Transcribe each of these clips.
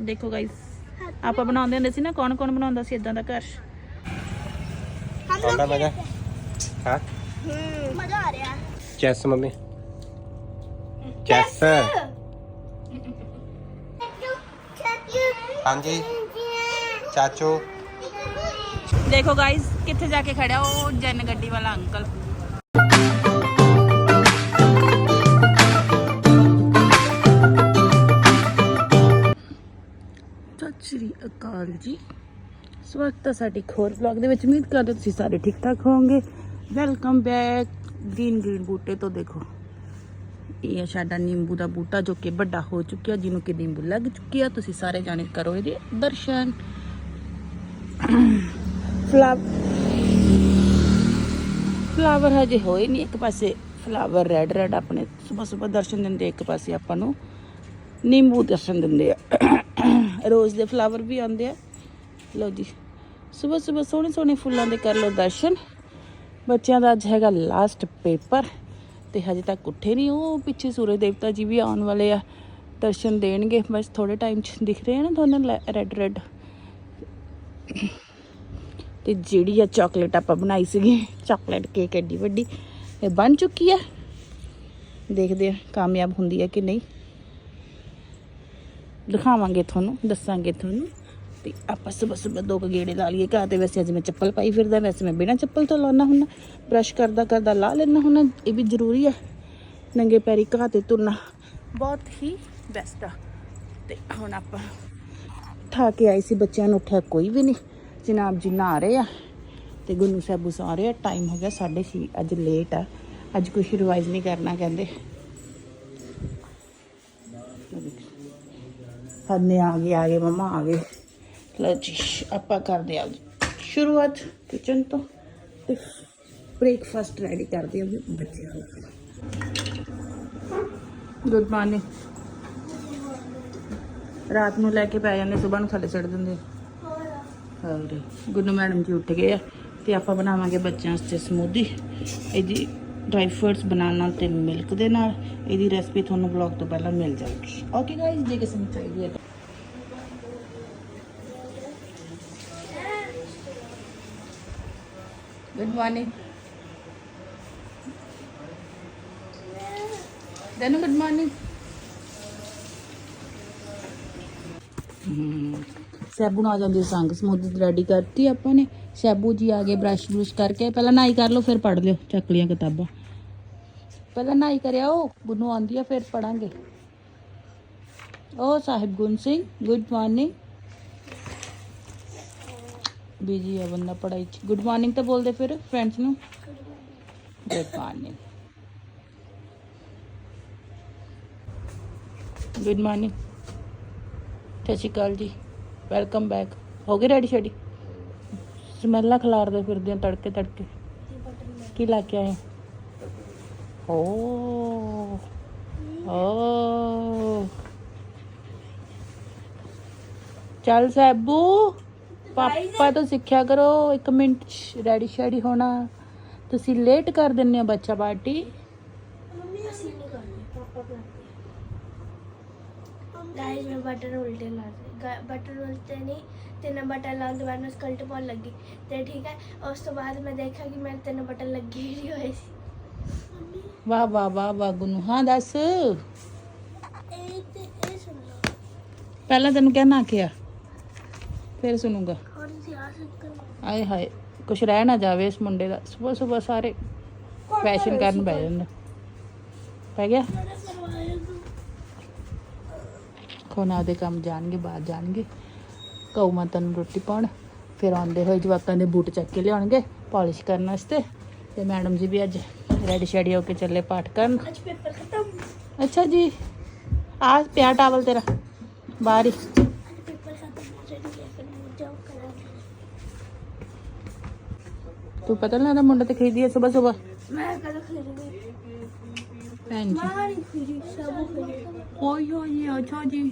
ਦੇਖੋ ਗਾਇਸ ਆਪਾਂ ਬਣਾਉਂਦੇ ਹੁੰਦੇ ਸੀ ਨਾ ਕੌਣ ਕੌਣ ਬਣਾਉਂਦਾ ਸੀ ਇਦਾਂ ਦਾ ਘਰ ਆਉਂਦਾ ਮਜ਼ਾ ਹਾਂ ਮਜ਼ਾ ਆ ਰਿਹਾ ਚੈਸ ਮੰਮੀ ਚੈਸ ਹਾਂਜੀ ਚਾਚੂ ਦੇਖੋ ਗਾਇਸ ਕਿੱਥੇ ਜਾ ਕੇ ਖੜਿਆ ਉਹ ਜਨ ਗੱਡੀ ਵਾਲਾ ਅੰਕਲ ਸ਼੍ਰੀ ਅਕਾਲ ਜੀ। ਸਵਾਗਤ ਹੈ ਸਾਡੇ ਇੱਕ ਹੋਰ ਵਲੌਗ ਦੇ ਵਿੱਚ। ਉਮੀਦ ਕਰਦੇ ਤੁਸੀਂ ਸਾਰੇ ਠੀਕ ਠਾਕ ਹੋਵੋਗੇ। Welcome back. ਗ੍ਰੀਨ ਗ੍ਰੀਨ ਬੂਟੇ ਤੋਂ ਦੇਖੋ। ਇਹ ਹੈ ਸਾਡਾ ਨਿੰਬੂ ਦਾ ਬੂਟਾ ਜੋ ਕਿ ਵੱਡਾ ਹੋ ਚੁੱਕਿਆ, ਜਿਹਨੂੰ ਕਿ ਨਿੰਬੂ ਲੱਗ ਚੁੱਕਿਆ ਤੁਸੀਂ ਸਾਰੇ ਜਾਣੇ ਕਰੋ ਇਹਦੇ ਦਰਸ਼ਨ। ਫਲਾ ਫਲਾਵਰ ਹਜੇ ਹੋਏ ਨਹੀਂ। ਇੱਕ ਪਾਸੇ ਫਲਾਵਰ ਰੈਡ ਰੈਡ ਆਪਣੇ ਸਵੇਰ ਸਵੇਰ ਦਰਸ਼ਨ ਦਿੰਦੇ, ਇੱਕ ਪਾਸੇ ਆਪਾਂ ਨੂੰ ਨਿੰਬੂ ਦਰਸ਼ਨ ਦਿੰਦੇ ਆ। ਰੋਜ਼ ਦੇ ਫਲਾਵਰ ਵੀ ਆਉਂਦੇ ਆ। ਲਓ ਜੀ ਸਵੇਰ ਸਵੇਰ ਸੋਹਣੇ ਸੋਹਣੇ ਫੁੱਲਾਂ ਦੇ ਕਰ ਲਓ ਦਰਸ਼ਨ। ਬੱਚਿਆਂ ਦਾ ਅੱਜ ਹੈਗਾ ਲਾਸਟ ਪੇਪਰ ਤੇ ਹਜੇ ਤੱਕ ਉੱਠੇ ਨਹੀਂ, ਉਹ ਪਿੱਛੇ ਸੂਰਜ ਦੇਵਤਾ ਜੀ ਵੀ ਆਉਣ ਵਾਲੇ ਆ, ਦਰਸ਼ਨ ਦੇਣਗੇ। ਬਸ ਥੋੜੇ ਟਾਈਮ ਚ ਦਿਖ ਰਹੇ ਆ ਨਾ ਤੁਹਾਨੂੰ ਰੈੱਡ ਰੈੱਡ ਤੇ ਜਿਹੜੀ ਆ ਚਾਕਲੇਟ ਆਪਾਂ ਬਣਾਈ ਸੀਗੀ ਚਾਕਲੇਟ ਕੇਕ ਐਡੀ ਵੱਡੀ, ਇਹ ਬਣ ਚੁੱਕੀ ਆ। ਦੇਖਦੇ ਆ ਕਾਮਯਾਬ ਹੁੰਦੀ ਹੈ ਕਿ ਨਹੀਂ। ਦਿਖਾਵਾਂਗੇ ਤੁਹਾਨੂੰ, ਦੱਸਾਂਗੇ ਤੁਹਾਨੂੰ। ਤੇ ਆਪਾਂ ਸਵੇਰ ਸਵੇਰ ਦੋ ਕੁ ਗੇੜੇ ਲਾ ਲਈਏ ਘਰ ਤੇ ਵੈਸੇ ਅੱਜ ਮੈਂ ਚੱਪਲ ਪਾਈ ਫਿਰਦਾ, ਵੈਸੇ ਮੈਂ ਬਿਨਾਂ ਚੱਪਲ ਤੋਂ ਲਾਉਣਾ ਹੁੰਦਾ ਬ੍ਰਸ਼ ਕਰਦਾ ਕਰਦਾ ਲਾ ਲੈਣਾ ਹੁੰਦਾ ਇਹ ਵੀ ਜ਼ਰੂਰੀ ਆ ਨੰਗੇ ਪੈਰੀ ਘਾਹ ਤੇ ਤੁਰਨਾ, ਬਹੁਤ ਹੀ ਬੈਸਟ ਆ। ਤੇ ਹੁਣ ਆਪਾਂ ਠਾ ਕੇ ਆਈ ਸੀ, ਬੱਚਿਆਂ ਨੂੰ ਉੱਠਿਆ ਕੋਈ ਵੀ ਨਹੀਂ। ਜਨਾਬ ਜੀ ਨਹਾ ਰਹੇ ਆ। ਤੇ ਗੁੰਨੂ ਸਾਹਿਬ ਸੌ ਰਹੇ ਆ। ਟਾਈਮ ਹੋ ਗਿਆ 6:30 ਅੱਜ ਲੇਟ ਆ। ਅੱਜ ਕੁਝ ਰਿਵਾਈਜ਼ ਨਹੀਂ ਕਰਨਾ ਕਹਿੰਦੇ। ਸਾਨੇ ਆ ਗਏ ਆ ਗਏ, ਮਮਾ ਆ ਗਏ। ਲਓ ਜੀ ਆਪਾਂ ਕਰਦੇ ਆ ਸ਼ੁਰੂਆਤ ਕਿਚਨ ਤੋਂ ਤੇ ਬ੍ਰੇਕਫਾਸਟ ਰੈਡੀ ਕਰਦੇ ਆ ਬੱਚਿਆਂ ਦਾ ਗੁੱਡ ਮਾਰਨਿੰਗ ਰਾਤ ਨੂੰ ਲੈ ਕੇ ਪੈ ਜਾਂਦੇ ਸਵੇਰ ਨੂੰ ਥੱਲੇ ਛੱਡ ਦਿੰਦੇ ਹੋਰ, ਗੁੱਨੂ ਮੈਡਮ ਜੀ ਉੱਠ ਗਏ ਆ ਤੇ ਆਪਾਂ ਬਣਾਵਾਂਗੇ ਬੱਚਿਆਂ ਵਾਸਤੇ ਸਮੂਦੀ ਇਹਦੀ ਡਰਾਈ ਫਰੂਟਸ ਬਨਾਨਾ ਤੇ ਮਿਲਕ ਦੇ ਨਾਲ, ਇਹਦੀ ਰੈਸਪੀ ਤੁਹਾਨੂੰ ਬਲੌਗ ਤੋਂ ਪਹਿਲਾਂ ਮਿਲ ਜਾਊਗੀ। ਓਕੇ ਗਾਇਸ ਜੇ ਕਿਸੇ ਨੂੰ ਚਾਹੀਦੀ ਹੈ ਗੁੱਡ ਮਾਰਨਿੰਗ ਦੈਨੂ ਗੁੱਡ ਮਾਰਨਿੰਗ ਸੈਬੂ ਨੂੰ ਆ ਜਾਂਦੀ ਸੰਗ। ਸਮੂਦੀ ਰੈਡੀ ਕਰਤੀ ਆਪਾਂ ਨੇ। ਸੈਬੂ ਜੀ ਆ ਗਏ ਬ੍ਰਸ਼ ਬਰੁਸ਼ ਕਰਕੇ। ਪਹਿਲਾਂ ਨਾਈ ਕਰ ਲਓ, ਫਿਰ ਪੜ ਲਿਓ। ਚੱਕ ਲੀਆਂ ਕਿਤਾਬਾਂ। ਪਹਿਲਾਂ ਨਾਈ ਕਰਿਆ ਉਹ ਗੁੰਨੂ ਆਉਂਦੀ ਆ, ਫਿਰ ਪੜਾਂਗੇ ਉਹ ਸਾਹਿਬ ਗੁਣ ਸਿੰਘ ਗੁੱਡ ਮਾਰਨਿੰਗ ਬੀਜੀ ਆ ਬੰਦਾ ਪੜਾਈ ਚ। ਗੁੱਡ ਮਾਰਨਿੰਗ ਤਾਂ ਬੋਲਦੇ ਫਿਰ ਫਰੈਂਡਸ ਨੂੰ। ਗੁੱਡ ਮਾਰਨਿੰਗ ਗੁੱਡ ਮਾਰਨਿੰਗ ਸਤਿ ਸ਼੍ਰੀ ਅਕਾਲ ਜੀ। ਵੈਲਕਮ ਬੈਕ ਹੋ ਗਈ ਰੈਡੀ ਸ਼ੈਡੀ ਸਮੈਲਾਂ ਖਿਲਾਰਦੇ ਫਿਰਦੇ ਆ ਤੜਕੇ ਤੜਕੇ। ਕੀ ਲਾ ਕੇ ਆਏ ਓ। ਓ। ਚੱਲ ਸਾਬੂ, ਪਾਪਾ ਤੋਂ ਸਿੱਖਿਆ ਕਰੋ। ਇੱਕ ਮਿੰਟ ਰੈਡੀ ਸ਼ੈਡੀ ਹੋਣਾ। ਤੁਸੀਂ ਲੇਟ ਕਰ ਦਿੰਦੇ ਹੋ ਬੱਚਾ ਪਾਰਟੀ ਮੰਮੀ, ਅਸੀਂ ਨਹੀਂ ਕਰਨੀ। ਪਾਪਾ ਕਰਦੇ ਗਾਇਸ ਮੈਂ ਬਟਨ ਉਲਟੇ ਲਾ ਬਟਨ ਉਲਟੇ ਨਹੀਂ ਤਿੰਨ ਬਟਨ ਲਾਉਣ ਤੋਂ ਬਾਅਦ ਮੈਂ ਸਕਲਟ ਪਾਉਣ ਲੱਗੀ। ਤੇ ਠੀਕ ਹੈ ਉਸ ਤੋਂ ਬਾਅਦ ਮੈਂ ਦੇਖਿਆ ਕਿ ਮੇਰੇ ਤਿੰਨ ਬਟਨ ਲੱਗੇ ਹੀ ਨਹੀਂ ਹੋਏ ਸੀ। ਵਾਹ ਵਾਹ ਵਾਹ ਵਾਹ ਗੁੰਨੂ। ਹਾਂ ਦੱਸ। ਇਹ ਤੇ ਇਹ ਸੁਣ ਲਓ। ਪਹਿਲਾਂ ਤੈਨੂੰ ਕਹਿਣਾ ਕਿਹਾ ਫਿਰ ਸੁਣੂਗਾ। ਹੋਰ ਤੁਸੀਂ ਆ ਸਕਦੇ ਹੋ ਆਏ ਹਾਏ ਕੁਛ ਰਹਿ ਨਾ ਜਾਵੇ ਇਸ ਮੁੰਡੇ ਦਾ। ਸਵੇਰ ਸਵੇਰ ਸਾਰੇ ਫੈਸ਼ਨ ਕਰਨ ਬਹਿ ਜਾਂਦਾ। ਪੈ ਗਿਆ? ਖੋਨਾ ਦੇ ਕੰਮ ਜਾਣਗੇ ਬਾਹਰ ਜਾਣਗੇ। ਕਉ ਮਾਤਾ ਨੂੰ ਰੋਟੀ ਪਾਉਣ। ਫਿਰ ਆਉਂਦੇ ਹੋਏ ਜਵਾਕਾਂ ਦੇ ਬੂਟ ਚੱਕ ਕੇ ਲਿਆਉਣਗੇ ਪਾਲਿਸ਼ ਕਰਨ ਵਾਸਤੇ। ਤੇ ਮੈਡਮ ਜੀ ਵੀ ਅੱਜ ਰੈਡੀ ਸ਼ੈਡੀ ਹੋ ਕੇ ਚੱਲੇ ਪਾਠ ਕਰਨ। ਅੱਜ ਪੇਪਰ ਖਤਮ। ਅੱਛਾ ਜੀ ਆ ਪਿਆ ਟਾਵਲ ਤੇਰਾ ਬਾਹਰ ਹੀ। ਤੂੰ ਪਤਾ ਨੀ ਲੱਗਦਾ ਮੁੰਡਾ ਤੇ ਖਰੀਦੀ ਹੈ ਸਵੇਰ ਸਵੇਰ ਮੈਂ ਕਦੋਂ ਖਰੀਦੂੰਗੀ ਭੈਣ ਜੀ ਮਾਂ ਨਹੀਂ ਖਰੀਦੀ ਸਭ ਖਰੀਦੀ ਓਏ ਓਏ ਅੱਛਾ ਜੀ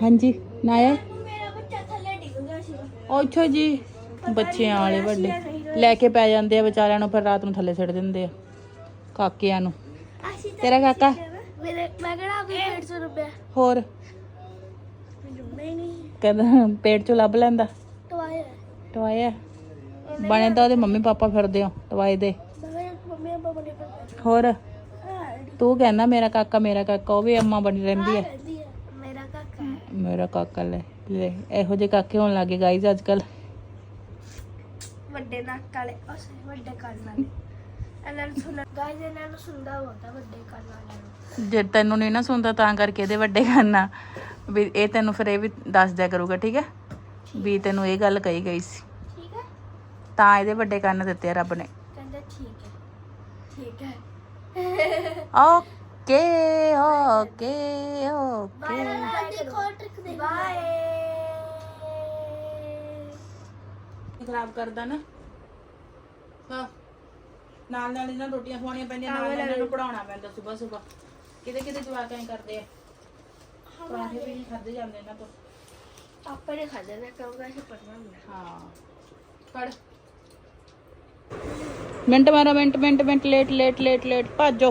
ਹਾਂਜੀ ਨਾਇਆ? ਮੇਰਾ ਬੱਚਾ ਥੱਲੇ ਡਿੱਗ ਗਿਆ ਸੀ ਅੱਛਾ ਜੀ ਬੱਚਿਆਂ ਵਾਲੇ ਵੱਡੇ। ਲੈ ਕੇ ਪੈ ਜਾਂਦੇ ਆ ਵਿਚਾਰਿਆਂ ਨੂੰ ਫਿਰ ਰਾਤ ਨੂੰ ਥੱਲੇ ਛੱਡ ਦਿੰਦੇ ਆ ਕਾਕਿਆਂ ਨੂੰ। ਅਸੀਂ ਤਾਂ ਤੇਰਾ ਕਾਕਾ? ਮੇਰੇ ਮੈਂ ਕਿਹੜਾ ਹੋਰ? ਨਹੀਂ ਕਹਿੰਦਾ ਪੇਟ ਚੋਂ ਲੱਭ ਲੈਂਦਾ। ਟਵਾਇਆ। ਟਵਾਇਆ? ਬਣੇ ਤਾਂ ਉਹਦੇ ਮੰਮੀ ਪਾਪਾ ਫਿਰਦੇ ਹੋ ਟਵਾਏ ਦੇ। ਮੰਮੀ ਪਾਪਾ ਹੋਰ? ਤੂੰ ਕਹਿੰਦਾ ਮੇਰਾ ਕਾਕਾ ਮੇਰਾ ਕਾਕਾ ਉਹ ਵੀ ਅੰਮਾ ਬਣੀ ਰਹਿੰਦੀ ਹੈ ਮੇਰਾ ਕਾਕਾ ਹੈ ਮੇਰਾ ਕਾਕਾ ਲੈ ਲੈ ਇਹੋ ਜਿਹੇ ਕਾਕੇ ਹੋਣ ਲੱਗੇ ਗਾਈਜ਼ ਅੱਜ ਕੱਲ ਵੱਡੇ ਨੱਕ ਵਾਲੇ ਉਸ ਵੱਡੇ ਕੰਨ ਵਾਲੇ। ਇਹਨਾਂ ਨੂੰ ਸੁਣ ਗਾਇਜ਼ ਇਹਨਾਂ ਨੂੰ ਸੁਣਦਾ ਹੁੰਦਾ ਵੱਡੇ ਕੰਨ ਵਾਲਿਆਂ ਨੂੰ। ਜੇ ਤੈਨੂੰ ਨਹੀਂ ਨਾ ਸੁਣਦਾ ਤਾਂ ਕਰਕੇ ਇਹਦੇ ਵੱਡੇ ਕਰਨਾ ਵੀ ਇਹ ਤੈਨੂੰ ਫਿਰ ਇਹ ਵੀ ਦੱਸ ਦਿਆ ਕਰੂਗਾ ਠੀਕ ਹੈ ਵੀ ਤੈਨੂੰ ਇਹ ਗੱਲ ਕਹੀ ਗਈ ਸੀ। ਤਾਂ ਇਹਦੇ ਵੱਡੇ ਕੰਨ ਦਿੱਤੇ ਆ ਰੱਬ ਨੇ। ਕਹਿੰਦਾ ਠੀਕ ਹੈ ਠੀਕ ਹੈ। Okay okay okay. ਬਾਏ ਦੇਖੋ ਟ੍ਰਿਕ ਦੇ ਬਾਏ। ਖਰਾਬ ਕਰਦਾ ਨਾ। ਹਾਂ। ਨਾਲ ਨਾਲ ਇਹਨਾਂ ਨੂੰ ਰੋਟੀਆਂ ਖਵਾਉਣੀਆਂ ਪੈਂਦੀਆਂ ਨਾਲ ਨਾਲ ਇਹਨਾਂ ਨੂੰ ਪੜਾਉਣਾ ਪੈਂਦਾ ਸਵੇਰ ਸਵੇਰ ਕਿਤੇ ਕਿਤੇ ਜਵਾਕ ਐਂ ਕਰਦੇ ਆ। ਪਰਾਂਠੇ ਵੀ ਨਹੀਂ ਖਾਦੇ ਜਾਂਦੇ ਇਹਨਾਂ ਤੋਂ। ਆਪਾਂ ਨੇ ਖਾਦਾ ਨਾ ਕਹੂੰਗਾ ਕਿ ਪੜਨਾ ਹੁੰਦਾ ਹਾਂ। ਪੜ मिनट मारो, minute minute minute, late late late late, भाजो।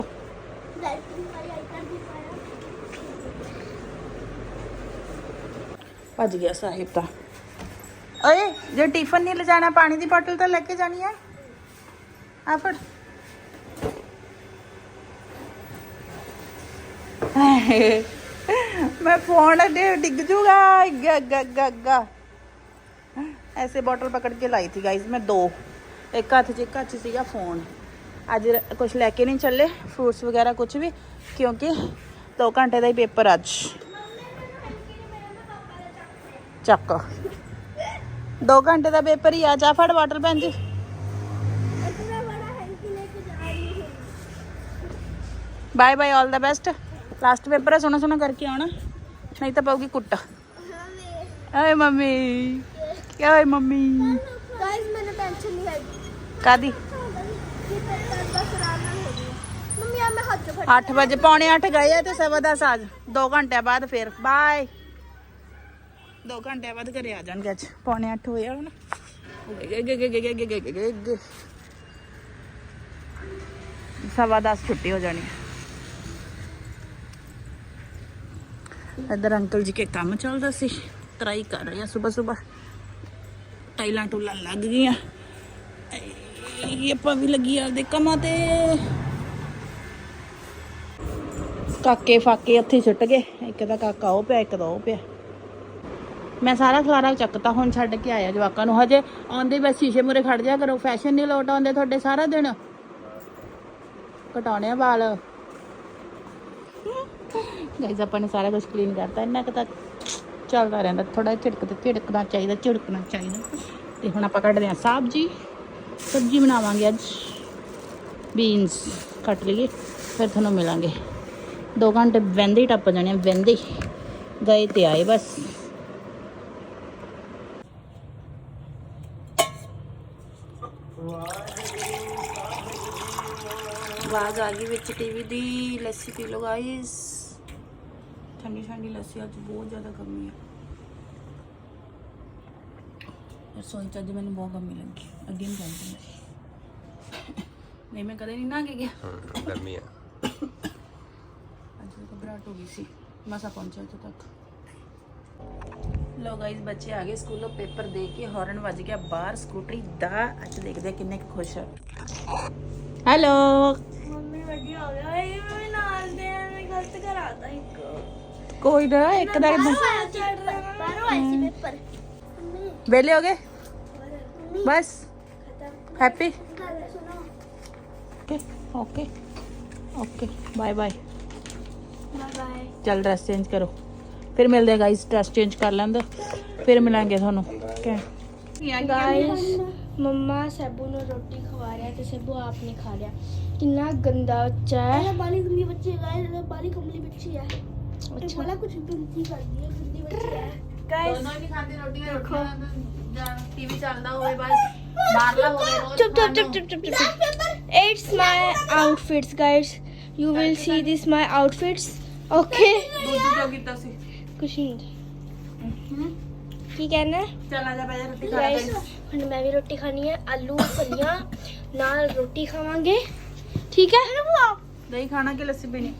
भज गया साहिब का अए जो टिफ़िन नहीं ले जाना, पानी की बॉटल तो लेके जानी है। आप मैं फ़ोन अगे डिग जूगा। ऐसे बॉटल पकड़ के लाई थी गाइज़ मैं दो। एक हाथ च एक हाथ से फ़ोन। अज कुछ लैके नहीं चले फ्रूट्स वगैरह कुछ भी क्योंकि दो घंटे का ही पेपर अज चक दो घंटे का पेपर ही आ जा फट water pen ji. Bye bye all the best last paper है सोना सोना करके आना। नहीं तो पागी कुट आए मम्मी। क्या मम्मी। कादी अठ बजे, पौने अठ गए तो सवा दस आज। दो घंटे बाद फिर। बाय दो घंटे बाद घरे आ जाएँगे अच पौने अठ हो सवा दस छुट्टी हो जानी इधर अंकल जी के काम चल रहा सी। तराई कर रहे सुबह सुबह टाइल टूल लग गई ਇਹ ਆਪਾਂ ਵੀ ਲੱਗੀ ਆਪਦੇ ਕੰਮਾਂ ਤੇ। ਕਾਕੇ ਫਾਕੇ ਉੱਥੇ ਸੁੱਟ ਗਏ। ਇੱਕ ਦਾ ਕਾਕਾ ਉਹ ਪਿਆ, ਇੱਕ ਦਾ ਉਹ ਪਿਆ। ਮੈਂ ਸਾਰਾ ਖਲਾਰਾ ਚੱਕਤਾ, ਹੁਣ ਛੱਡ ਕੇ ਆਇਆ ਜਵਾਕਾਂ ਨੂੰ। ਹਜੇ ਆਉਂਦੇ ਬਸ ਸ਼ੀਸ਼ੇ ਮੂਰੇ ਖੜ ਜਾ ਕਰੋ ਫੈਸ਼ਨ ਨਹੀਂ ਲੋਟ ਆਉਂਦੇ ਤੁਹਾਡੇ ਸਾਰਾ ਦਿਨ। ਕਟਾਉਣੇ ਆ ਵਾਲ। ਗਾਇਜ਼ ਆਪਾਂ ਨੇ ਸਾਰਾ ਕੁਝ ਕਲੀਨ ਕਰਤਾ। ਇੰਨਾ ਕੁ ਤਾਂ ਚੱਲਦਾ ਰਹਿੰਦਾ। ਥੋੜਾ ਝਿੜਕ ਤੇ ਝਿੜਕਣਾ ਚਾਹੀਦਾ ਝਿੜਕਣਾ ਚਾਹੀਦਾ। ਤੇ ਹੁਣ ਆਪਾਂ ਕੱਢਦੇ ਹਾਂ ਸਬਜ਼ੀ। ਸਬਜ਼ੀ ਬਣਾਵਾਂਗੇ ਅੱਜ। ਬੀਨਸ ਕੱਟ ਲਈਏ ਫਿਰ ਤੁਹਾਨੂੰ ਮਿਲਾਂਗੇ। 2 ਘੰਟੇ ਵਹਿੰਦੇ ਹੀ ਟੱਪ ਜਾਣੇ ਆ, ਵਹਿੰਦੇ ਗਏ ਤੇ ਆਏ ਬਸ। ਆਵਾਜ਼ ਆ ਗਈ ਵਿੱਚ ਟੀਵੀ ਦੀ ਲੱਸੀ ਪੀ ਲਓ ਗਾਇਸ ਠੰਡੀ ਠੰਡੀ ਲੱਸੀ ਅੱਜ ਬਹੁਤ ਜ਼ਿਆਦਾ ਗਰਮੀ ਹੈ सोचा जी मैं बहुत गर्मी लगी अगेन कहती हूँ नहीं मैं कदम नहीं ना गया। हाँ, गर्मी है। आज तो घबराहट हो गई सी। मसा पहुँचे इतों तक। लो गाइस बच्चे आ गए स्कूलों पेपर दे के। हॉर्न बज गया बाहर स्कूटरी दा। अच देखते हैं किन्ने खुश है। हेलो मम्मी वगी हो गया। ए कोई ना एक दा। वेले हो गए बस। Happy okay okay okay bye bye चल ड्रेस चेंज करो। फिर मिल देगा इस ड्रेस चेंज कर लें फिर मिलेंगे थानू। गाइस मम्मा सैबू ने रोटी खवा रहा तो सैबू आपने खा लिया कितना गंदा बच्चा है। बाली गंदी बच्ची है गाइस बाली कमली बच्ची है। अच्छा। वाला कुछ गंदी कर दिया गंदी बच्ची है। It's my outfits guys you will see this my outfits okay कुछ नहीं। ठीक है ना? गाइस हन मैं भी रोटी खानी है। आलू फलियाँ नाल रोटी खावांगे। ठीक है? दही खाना के लस्सी पीनी?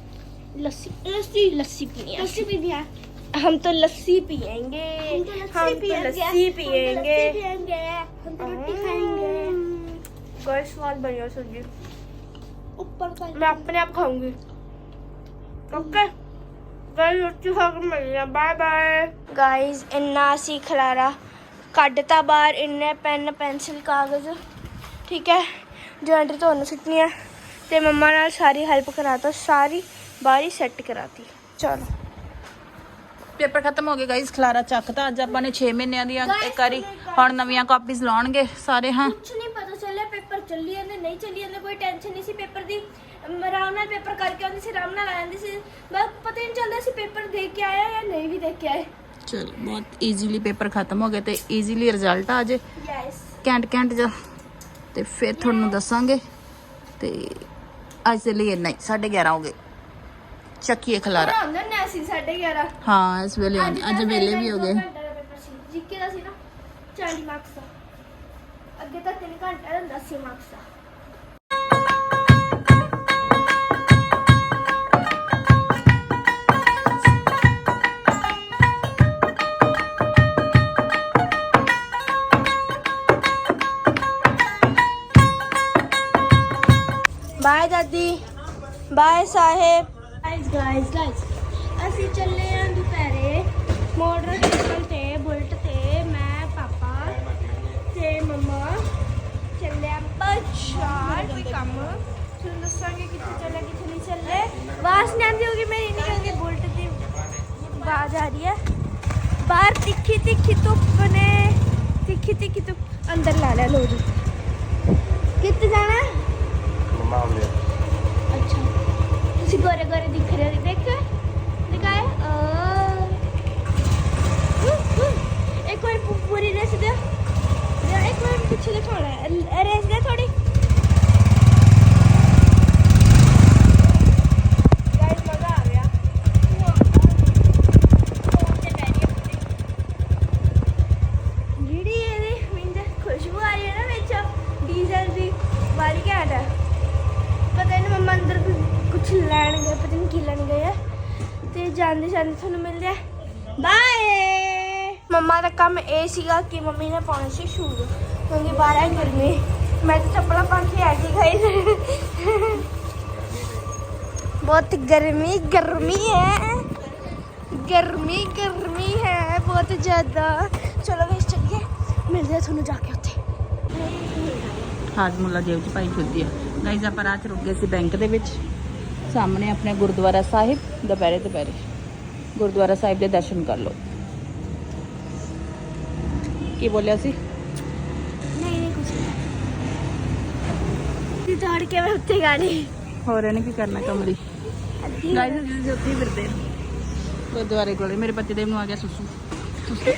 लस्सी लस्सी लस्सी पीनी लस्सी पीनी है। हम तो लस्सी पियेंगे हम तो लस्सी पियेंगे हम तो रोटी खाएंगे कोई स्वाद बढ़िया सब्जी ऊपर का मैं अपने आप खाऊंगी ओके गाइस रोटी खा के मिलना बाय बाय गाइस इन्ना ਅਸੀਂ ਖਲਾਰਾ ਕੱਢਤਾ ਬਾਹਰ ਇੰਨੇ ਪੈਨ ਪੈਨਸਿਲ ਕਾਗਜ਼ ਠੀਕ ਹੈ ਜੁਆਇੰਟਰ ਤੁਹਾਨੂੰ ਸਿੱਟਣੀ ਹੈ ਤੇ ਮੰਮਾ ਨਾਲ ਸਾਰੀ ਹੈਲਪ ਕਰਾਤਾ ਸਾਰੀ ਬਾਰੀ ਸੈੱਟ ਕਰਾਤੀ ਚਲੋ ਪੇਪਰ ਖਤਮ ਹੋ ਗਏ ਗਾਇਸ ਖਲਾਰਾ ਚੱਕਤਾ ਅੱਜ ਆਪਾਂ ਨੇ 6 ਮਹੀਨਿਆਂ ਦੀਆਂ ਇੱਕ ਵਾਰੀ ਹੁਣ ਨਵੀਆਂ ਕਾਪੀਜ਼ ਲਾਉਣਗੇ ਸਾਰੇ ਹਾਂ। ਕੁਝ ਨਹੀਂ ਪਤਾ ਚੱਲਿਆ ਪੇਪਰ ਚੱਲੀ ਜਾਂਦੇ ਨਹੀਂ ਚੱਲੀ ਜਾਂਦੇ ਕੋਈ ਟੈਨਸ਼ਨ ਨਹੀਂ ਸੀ ਪੇਪਰ ਦੀ। ਆਰਾਮ ਨਾਲ ਪੇਪਰ ਕਰਕੇ ਆਉਂਦੀ ਸੀ ਆਰਾਮ ਨਾਲ ਆ ਜਾਂਦੀ ਸੀ। ਬਸ ਪਤਾ ਹੀ ਨਹੀਂ ਚੱਲਦਾ ਸੀ ਪੇਪਰ ਦੇਖ ਕੇ ਆਇਆ ਜਾਂ ਨਹੀਂ ਵੀ ਦੇਖ ਕੇ ਆਏ। ਚਲ ਬਹੁਤ ਈਜ਼ੀਲੀ ਪੇਪਰ ਖਤਮ ਹੋ ਗਏ ਤੇ ਈਜ਼ੀਲੀ ਰਿਜ਼ਲਟ ਆ ਜੇ ਯੈਸ ਘੈਂਟ ਘੈਂਟ ਜਾ। ਤੇ ਫਿਰ ਤੁਹਾਨੂੰ ਦੱਸਾਂਗੇ। ਤੇ ਅੱਜ ਦੇ ਲਈ ਇੰਨਾ ਹੀ 11:30 ਹੋ ਗਏ। ਚੱਕੀਏ ਖਲਾਰਾ। ਆਉਂਦਾ ਨਾ ਸੀ 11:30 ਹਾਂ ਇਸ ਵੇਲੇ ਆਉਂਦੇ ਅੱਜ ਵੇਲੇ ਵੀ ਹੋ ਗਏ। ਜੀਕੇ ਦਾ ਸੀ ਨਾ 40 ਮਾਰਕਸ ਦਾ। ਅੱਗੇ ਤਾਂ 3 ਘੰਟੇ ਦਾ 10 ਮਾਰਕਸ ਦਾ। ਬਾਏ ਦਾਦੀ ਬਾਏ ਸਾਹਿਬ ਗਾਇਸ ਗਾਇਸ ਅਸੀਂ ਚੱਲੇ ਆਂ ਦੁਪਹਿਰੇ ਮੋਟਰਸਾਈਕਲ ਤੇ ਬੁਲਟ ਤੇ ਮੈਂ ਪਾਪਾ ਤੇ ਮਮਾ। ਚੱਲੇ ਆਂ ਬਾਜ਼ਾਰ ਕੋਈ ਕੰਮ। ਤੁਹਾਨੂੰ ਦੱਸਾਂਗੇ ਕਿੱਥੇ ਚੱਲੇ ਕਿੱਥੇ ਨਹੀਂ ਚੱਲੇ। ਆਵਾਜ਼ ਨਹੀਂ ਆਉਂਦੀ ਹੋਗੀ ਮੇਰੀ ਨਹੀਂ ਕਿਉਂਕਿ ਬੁਲਟ ਦੀ ਆਵਾਜ਼ ਆ ਰਹੀ ਹੈ। ਬਾਹਰ ਤਿੱਖੀ ਤਿੱਖੀ ਧੁੱਪ ਨੇ। ਤਿੱਖੀ ਤਿੱਖੀ ਧੁੱਪ। ਅੰਦਰ ਲਾ ਲਿਆ ਲੋ ਜੀ। ਕਿੱਥੇ ਜਾਣਾ ਹੈ? ਮੰਮਾ ਆਉਂਦੇ ਅੱਛਾ। ਤੁਸੀਂ ਗੋਰੇ ਗੋਰੇ ਦਿਖ ਰਹੇ ਹੋ ਦੇਖ। ਦਿਖਾਏ। ਇੱਕ ਵਾਰ ਪੂ- ਪੂਰੀ ਰੇਸ ਦੇ। ਦੇ ਇੱਕ ਵਾਰ ਪਿੱਛੇ ਦਿਖਾਉਣਾ ਹੈ। ਥੋੜੀ ਗਾਇਸ ਖੁਸ਼ਬੂ ਆ ਨਾ ਵਿੱਚ ਡੀਜ਼ਲ ਦੀ ਵਾਲੀ ਘੈਂਟ। ਹੈ ਪਤਾ ਨਹੀਂ ਮੰਮਾ ਅੰਦਰ ਕੁਝ ਲੈਣ ਗਏ, ਪਤਾ ਨਹੀਂ ਕੀ ਲੈਣ ਗਏ ਆ। ਤੇ ਜਾਂਦੇ ਜਾਂਦੇ ਤੁਹਾਨੂੰ ਮਿਲਦੇ ਆ। ਬਾਏ ਮੰਮਾ ਦਾ ਕੰਮ ਇਹ ਸੀਗਾ ਕਿ ਮੰਮੀ ਨੇ ਪਾਉਣੇ ਸੀ ਸ਼ੂਜ਼। ਕਿਉਂਕਿ ਬਾਹਰ ਗਰਮੀ। ਮੈਂ ਤਾਂ ਚੱਪਲਾਂ ਪਾ ਕੇ ਆ ਗਈ ਗਈ ਬਹੁਤ ਗਰਮੀ ਗਰਮੀ ਹੈ। ਗਰਮੀ ਗਰਮੀ ਹੈ ਬਹੁਤ ਜ਼ਿਆਦਾ। ਚਲੋ ਗਾਇਸ ਚੱਲੀਏ। ਮਿਲਦੇ ਆ ਤੁਹਾਨੂੰ ਜਾ ਕੇ ਉੱਥੇ। ਹਾਜ਼ਮੁੱਲਾ ਜੇਬ ਚ ਪਾਈ ਫਿਰਦੀ ਆ। ਗਾਈਜ਼ ਆਪਾਂ ਰਾਤ ਰੁਕ ਗਏ ਸੀ ਬੈਂਕ ਦੇ ਵਿੱਚ। ਸਾਹਮਣੇ ਆਪਣੇ ਗੁਰਦੁਆਰਾ ਸਾਹਿਬ ਦੁਪਹਿਰੇ ਦੁਪਹਿਰੇ। ਗੁਰਦੁਆਰਾ ਸਾਹਿਬ ਦੇ ਦਰਸ਼ਨ ਕਰ ਲਓ। ਕੀ ਬੋਲਿਆ ਸੀ? ਨਹੀਂ ਨਹੀਂ ਕੁਝ ਕੇ ਮੈਂ ਉੱਤੇ ਗਾੜੀ ਹੋਰ ਇਹਨੇ ਕੀ ਕਰਨਾ ਕਮਲੀ ਗਾਈਜ਼ ਜੀ ਹੀ ਫਿਰਦੇ। ਗੁਰਦੁਆਰੇ ਕੋਲੇ। ਮੇਰੇ ਪਤੀ ਦੇਵ ਨੂੰ ਆ ਗਿਆ ਸੁਸੂ। ਸੁਸੂ।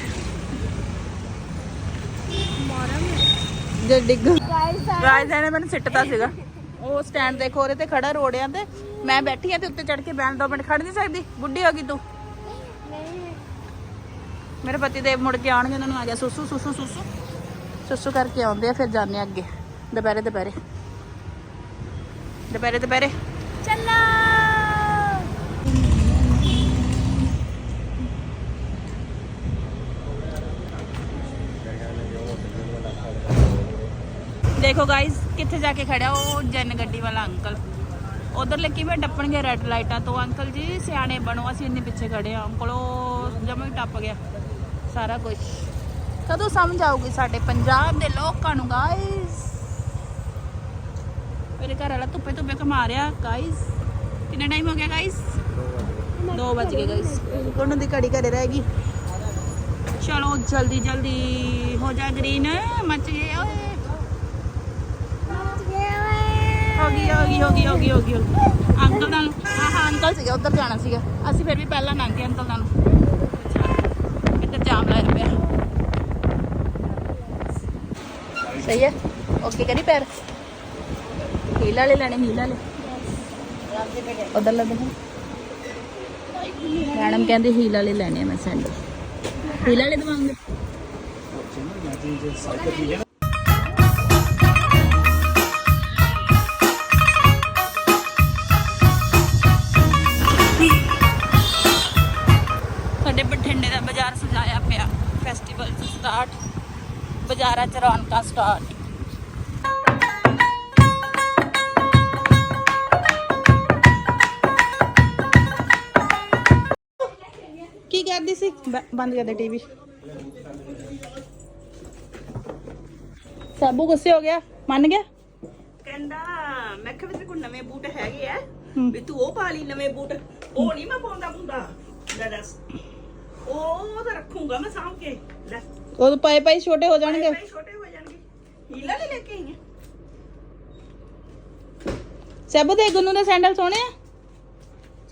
ਜੇ ਡਿੱਗ ਗਾਇਸ ਇਹਨੇ ਮੈਨੂੰ ਸਿੱਟਤਾ ਸੀਗਾ। ਉਹ ਸਟੈਂਡ ਦੇ ਖੋਰੇ ਤੇ ਖੜਾ ਰੋੜਿਆਂ ਤੇ। ਮੈਂ ਬੈਠੀ ਆ ਤੇ ਉੱਤੇ ਚੜ ਕੇ ਬੈਠ ਦੋ ਮਿੰਟ ਖੜ ਨਹੀਂ ਸਕਦੀ। ਬੁੱਢੀ ਹੋ ਗਈ ਤੂੰ। ਮੇਰੇ ਪਤੀ ਦੇ ਮੁੜ ਕੇ ਆਉਣਗੇ ਉਹਨਾਂ ਨੂੰ ਆ ਗਿਆ ਸੁਸੂ ਸੁਸੂ ਸੁਸੂ। ਸੁਸੂ ਕਰਕੇ ਆਉਂਦੇ ਆ ਫਿਰ ਜਾਂਦੇ ਆ ਅੱਗੇ। ਦੁਪਹਿਰੇ ਦੁਪਹਿਰੇ। ਦੁਪਹਿਰੇ ਦੁਪਹਿਰੇ। ਚੱਲੋ। ਦੇਖੋ ਗਾਇਸ ਕਿੱਥੇ ਜਾ ਕੇ ਖੜਿਆ ਉਹ ਜਨ ਗੱਡੀ ਵਾਲਾ ਅੰਕਲ ਉਧਰ ਲੈ ਕਿਵੇਂ ਟੱਪਣਗੇ ਰੈੱਡ ਲਾਈਟਾਂ ਤੋਂ? ਅੰਕਲ ਜੀ ਸਿਆਣੇ ਬਣੋ ਅਸੀਂ ਇੰਨੇ ਪਿੱਛੇ ਖੜੇ ਆ ਅੰਕਲ ਉਹ ਜਮਾ ਹੀ ਟੱਪ ਗਿਆ। ਸਾਰਾ ਕੁਝ ਕਦੋਂ ਸਮਝ ਆਊਗੀ ਸਾਡੇ ਪੰਜਾਬ ਦੇ ਲੋਕਾਂ ਨੂੰ ਗਾਇਸ ਮੇਰੇ ਘਰ ਵਾਲਾ ਧੁੱਪੇ ਧੁੱਪੇ ਕਮਾ ਰਿਹਾ ਗਾਇਸ ਕਿੰਨਾ ਟਾਈਮ ਹੋ ਗਿਆ ਗਾਇਸ 2 ਵਜ ਗਏ ਗਾਇਸ ਉਹਨਾਂ ਦੀ ਘੜੀ ਘਰੇ ਰਹਿ ਗਈ? ਚਲੋ ਜਲਦੀ ਜਲਦੀ ਹੋ ਜਾ ਗ੍ਰੀਨ। ਮੱਚ ਗਏ ਓਏ। ਹੋ ਗਈ ਹੋ ਗਈ ਹੋ ਗਈ ਹੋ ਗਈ ਹੋ ਗਈ ਹੋ ਗਈ। ਅੰਕਲ ਨਾਲ। ਹਾਂ ਅੰਕਲ ਸੀਗਾ, ਉੱਧਰ ਜਾਣਾ ਸੀਗਾ। ਅਸੀਂ ਫਿਰ ਵੀ ਪਹਿਲਾਂ ਲੰਘ ਗਏ ਅੰਕਲ ਨਾਲ। ਇੱਧਰ ਜਾਮ ਲਾਇਆ ਪਿਆ। ਸਹੀ ਹੈ। ਓਕੇ, ਕਰੀ ਪੈਰ। ਹੀਲ ਵਾਲੇ ਲੈਣੇ, ਹੀਲ ਵਾਲੇ। ਉਧਰ ਲੈ ਦੇਖੋ। ਮੈਡਮ ਕਹਿੰਦੇ ਹੀਲ ਵਾਲੇ ਲੈਣੇ ਆ, ਮੈਂ ਸੈਂਡਲ ਹੀਲ ਵਾਲੇ ਦਵਾਂਗੇ। ਬਾਜ਼ਾਰ ਸਜਾਇਆ ਪਿਆ। ਫੈਸਟੀਵਲ ਸਟਾਰਟ ਬਾਜ਼ਾਰਾਂ 'ਚ ਰੌਣਕਾਂ ਸਟਾਰਟ ਕੀ ਕਰਦੀ ਸੀ? ਬੰਦ ਕਰ ਦੇ ਟੀਵੀ ਸਾਬੂ ਗੁੱਸੇ ਹੋ ਗਿਆ? ਮੰਨ ਗਿਆ? ਕਹਿੰਦਾ ਮੈਂ ਕਿਹਾ ਵੀ ਤੇਰੇ ਕੋਲ ਨਵੇਂ ਬੂਟ ਹੈਗੇ ਆ। ਵੀ ਤੂੰ ਉਹ ਪਾ ਲਈ ਨਵੇਂ ਬੂਟ। ਉਹ ਨਹੀਂ ਮੈਂ ਪਾਉਂਦਾ ਹੁੰਦਾ ਲੈ ਉਹ ਤਾਂ ਰੱਖੂੰਗਾ ਮੈਂ ਸਾਂਭ ਕੇ। ਲੈ। ਉਹ ਪਾਏ ਪਾਏ ਛੋਟੇ ਹੋ ਜਾਣਗੇ। ਪੈਸੇ ਛੋਟੇ ਹੋ ਜਾਣਗੇ। ਹੀਲਾ ਵੀ ਲੈ ਕੇ ਆਈ ਆ। ਸਾਬੂ ਦੇ ਗੁੰਨੂ ਦੇ ਸੈਂਡਲ ਸੋਹਣੇ ਆ?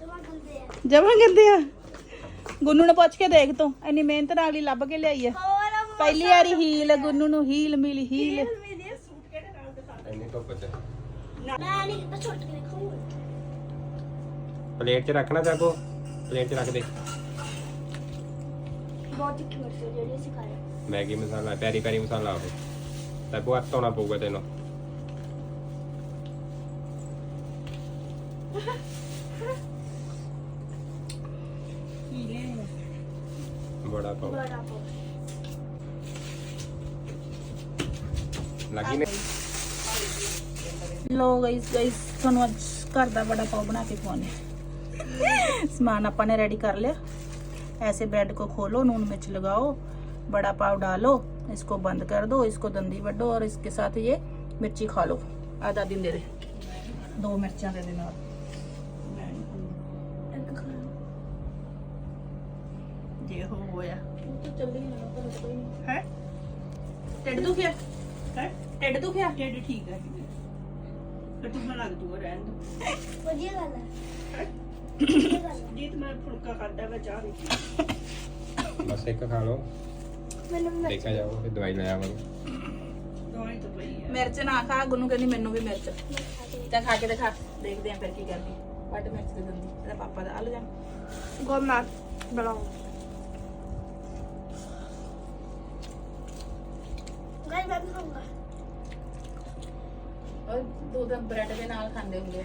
ਜਮਾ ਗੰਦੇ ਆ। ਜਮਾਂ ਗੰਦੇ ਆ? ਗੁੰਨੂ ਨੂੰ ਪੁੱਛ ਕੇ ਦੇਖ ਤੂੰ ਇੰਨੀ ਮਿਹਨਤ ਨਾਲ ਹੀ ਲੱਭ ਕੇ ਲਿਆਈ ਆ। ਹੋਰ ਪਹਿਲੀ ਵਾਰੀ ਹੀਲ ਗੁੰਨੂ ਨੂੰ ਹੀਲ ਮਿਲੀ ਹੀਲ। ਮੇਰੇ ਸੂਟ ਕਿਹੜੇ ਨਾਲ ਦਿਖਾ ਇੰਨੀ ਧੁੱਪ ਚ। ਮੈਂ ਨਹੀਂ ਕਿਤਾ ਛੋਟ ਕੇ ਦੇਖੂੰਗਾ। ਪਲੇਟ 'ਚ ਰੱਖਣਾ ਜਾਗੋ ਪਲੇਟ 'ਚ ਰੱਖ ਦੇ। ਮੈਗੀ ਮਸਾਲਾ ਪੈਰੀ ਪੈਰੀ ਮਸਾਲਾ ਉਹ। ਤਾਂ ਬਹੁਤ ਧੋਣਾ ਪਊਗਾ ਤੈਨੂੰ। ਬੜਾ ਪਾਓ। ਲੱਗੀ ਨੇ ਲੋ ਗਾਇਸ ਗਾਇਸ ਤੁਹਾਨੂੰ ਅੱਜ ਘਰ ਦਾ ਬੜਾ ਪਾਓ ਬਣਾ ਕੇ ਖਵਾਉਣੇ ਸਮਾਨ ਆਪਾਂ ਨੇ ਰੈਡੀ ਕਰ ਲਿਆ। ऐसे ब्रेड को खोलो नून मिर्च लगाओ बड़ा पाव डालो इसको बंद कर दो इसको दंदी बढ़ो और इसके साथ ये मिर्ची खा लो। आधा दिन दे दे। दो मिर्चा दे देना। ये है ठीक है। कटिंग लग दूँगा रहने ਜੀਤ ਮੈਂ ਫੁਲਕਾ ਖਾਦਾ ਵਾ ਚਾਹ ਵਿੱਚ ਬਸ ਇੱਕ ਖਾ ਲਓ। ਮੈਨੂੰ ਦੇਖਿਆ ਜਾਓ ਫਿਰ ਦਵਾਈ ਲੈ ਆਵਾਂਗੇ ਦਵਾਈ ਤਾਂ ਪਈ ਹੈ। ਮਿਰਚ ਨਾ ਖਾ ਗੁੰਨੂ ਕਹਿੰਦੀ ਮੈਨੂੰ ਵੀ ਮਿਰਚ। ਤਾਂ ਖਾ ਕੇ ਦਿਖਾ ਦੇਖਦੇ ਆਂ ਫਿਰ ਕੀ ਕਰਦੀ। ਵੱਡ ਮਿਰਚ ਦੇ ਦਿੰਦੀ ਇਹਦਾ ਪਾਪਾ ਦਾ ਆ ਲੈ ਜਾ ਗੋ ਮੈਂ ਬਣਾਉਂ ਗਾਇਸ ਮੈਂ ਵੀ ਖਾਊਂਗਾ। ਔਰ ਦੋ ਦਿਨ ਬ੍ਰੈਡ ਦੇ ਨਾਲ ਖਾਂਦੇ ਹੁੰਦੇ ਆ।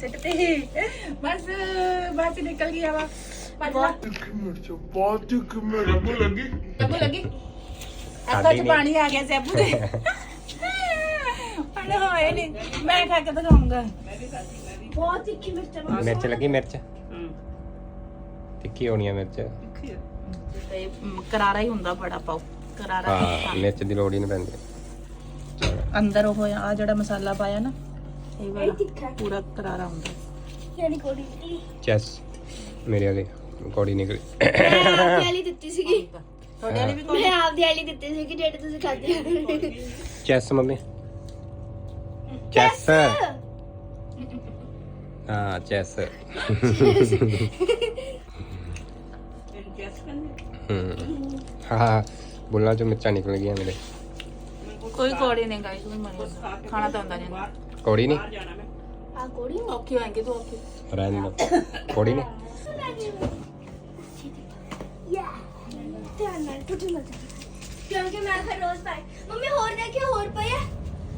ਸਿੱਟ ਤੇ ਬਸ ਬਾਅਦ ਚ ਨਿਕਲ ਗਿਆ ਵਾ ਬਹੁਤ ਮਿਰਚ ਬਹੁਤ ਲੱਗੀ? ਸੈਬੂ ਲੱਗੀ? ਅੱਖਾਂ ਖਾਧੀ 'ਚ ਨੀ। ਪਾਣੀ ਆ ਗਿਆ ਸੈਬੂ ਦੇ। ਅਰੇ ਹੋਏ ਨਹੀਂ ਮੈਂ ਖਾ ਕੇ ਦਿਖਾਉਂਗਾ। ਬਹੁਤ ਤਿੱਖੀ ਮਿਰਚ ਹੈ ਮਿਰਚ ਲੱਗੀ ਮਿਰਚ? ਹੂੰ। ਤਿੱਖੀ ਹੋਣੀ ਆ ਮਿਰਚ। ਤੇ ਕਰਾਰਾ ਹੀ ਹੁੰਦਾ ਬੜਾ ਪਾਉ ਕਰਾਰਾ ਹੀ। ਮਿਰਚ ਦੀ ਲੋੜ ਹੀ ਨਹੀਂ ਪੈਂਦੀ। ਅੰਦਰ ਉਹ ਆ ਜਿਹੜਾ ਮਸਾਲਾ ਪਾਇਆ ਨਾ ਇਹ ਵਾਲਾ ਪੂਰਾ ਕਰਾਰਾ ਹੁੰਦਾ। ਯਾਨੀ ਕੋੜੀ ਦੀ ਚੈਸ ਮੇਰੇ ਵਾਲੀ। ਕੋੜੀ ਨਿਕਲੀ। ਵਾਲੀ ਦਿੱਤੀ ਸੀਗੀ। ਤੁਹਾਡੇ ਵਾਲੀ ਵੀ ਕੋਈ ਮੈਂ ਆਪਦੀ ਵਾਲੀ ਦਿੱਤੀ ਸੀਗੀ ਜਿਹੜੀ ਤੁਸੀਂ ਖਾਧੀ ਚੈਸ ਮੰਮੀ। ਚੈਸ ਹਾਂ ਚੈਸ ਹੂੰ। ਹਾਂ ਬੁੱਲਾਂ ਚੋਂ ਮਿਰਚਾਂ ਨਿਕਲ ਗਈਆਂ ਮੇਰੇ। ਕੋਈ ਕੋੜੀ ਨਹੀਂ ਗਾਈ ਤੂੰ ਮਰ ਖਾਣਾ ਤਾਂ ਹੁੰਦਾ ਨਹੀਂ। ਕੋੜੀ ਨਹੀਂ ਬਾਹਰ ਜਾਣਾ ਮੈਂ ਆ ਕੋੜੀ ਔਖੀ ਹੋਏਗੀ ਤੂੰ ਔਖੀ। ਰਹਿਣ ਦੋ। ਕੋੜੀ ਨਹੀਂ ਯਾ ਧਿਆਨ ਨਾਲ ਟੁੱਟ ਨਾ? ਜਾਏ ਕਿਉਂਕਿ ਮੈਂ ਫਿਰ ਰੋਜ਼ ਪਾਏ ਮੰਮੀ ਹੋਰ ਦੇਖਿਓ ਹੋਰ ਪਏ ਆ?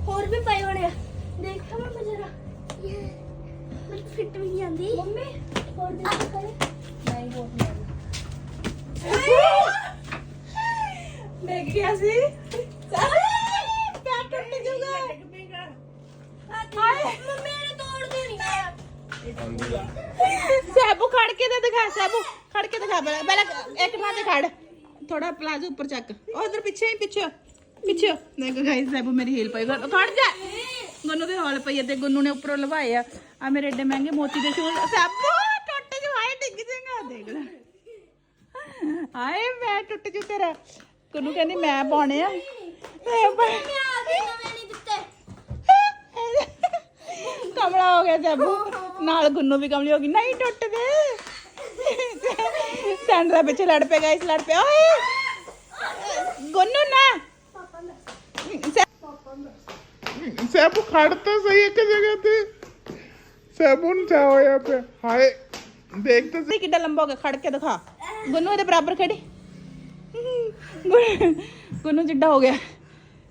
ਹੋਰ ਵੀ ਪਏ ਹੋਣੇ ਆ। ਦੇਖੋ ਮੰਮੀ ਜਰਾ। ਮੈਨੂੰ ਫਿੱਟ ਵੀ ਨਹੀਂ ਆਂਦੀ ਮੰਮੀ ਹੋਰ ਦੇਖੋ ਕਰੇ ਨਹੀਂ ਹੋਰ ਨਹੀਂ ਆਉਂਦੀ। ਦੇਖ ਗਿਆ ਸੀ? ਪੈਰ ਟੁੱਟ ਜੂਗਾ ਹਾਏ ਮੰਮੀ ਨੇ ਤੋੜਦੀ ਨਹੀਂ ਆ ਸੈਬੂ ਖੜ ਕੇ ਤੇ ਦਿਖਾ ਸੈਬੂ ਖੜ ਕੇ ਦਿਖਾ ਪਹਿਲਾਂ ਪਹਿਲਾਂ ਇੱਕ ਥਾਂ ਤੇ ਖੜ। ਥੋੜਾ ਪਲਾਜ਼ੋ ਉੱਪਰ ਚੱਕ। ਉਹ ਉਧਰ ਪਿੱਛੇ ਹੀ ਪਿੱਛੇ। ਪਿੱਛੇ। ਦੇਖੋ ਗਾਇਸ ਸੈਬੂ ਮੇਰੀ ਹੀਲ ਪਈ। ਖੜ ਜਾ। ਗੁੰਨੂ ਦੇ ਹਾਲ ਪਈ ਤੇ ਗੁੰਨੂ ਨੇ ਉੱਪਰੋਂ ਲਵਾਏ ਆ। ਆ ਮੇਰੇ ਏਡੇ ਮਹਿੰਗੇ ਮੋਤੀ ਦੇ ਸ਼ੂਜ਼ ਸੈਬੂ ਟੁੱਟ ਜੂ। ਹਾਏ ਡਿੱਗ ਜਾਏਗਾ ਦੇਖ ਲੈ। ਹਾਏ ਮੈਂ ਟੁੱਟ ਜੂ ਤੇਰਾ। ਗੁੰਨੂ ਕਹਿੰਦੀ ਮੈਂ ਪਾਉਣੇ ਆ। ਇਹ ਪਾ- ਮੈਂ ਆ ਗਈ ਨਵੇਂ ਨਹੀਂ ਦਿੱਤੇ। ਕਮਲਾ ਹੋ ਗਿਆ ਸੈਬੂ। ਨਾਲ ਗੁੰਨੂ ਵੀ ਕਮਲੀ ਹੋ ਗਈ। ਨਹੀਂ ਟੁੱਟਦੇ ਸੈਂਡਰਾ ਪਿੱਛੇ ਲੜ ਪਏ ਗਾਇਸ ਲੜ ਪਏ। ਓਏ! ਗੁੰਨੂ ਨਾ। ਸੈਬੂ ਖੜ ਤਾਂ ਸਹੀ ਇੱਕ ਜਗ੍ਹਾ ਤੇ। ਸੈਬੂ ਨੂੰ ਚਾ ਹੋਇਆ ਪਿਆ। ਹਾਏ ਦੇਖ ਤਾਂ ਤੁਸੀਂ ਕਿੱਡਾ ਲੰਬਾ ਹੋ ਗਿਆ ਖੜ ਕੇ ਦਿਖਾ। ਗੁੰਨੂ ਇਹਦੇ ਬਰਾਬਰ ਖੜੀ। ਗੁੰਨੂ ਜਿੱਡਾ ਹੋ ਗਿਆ।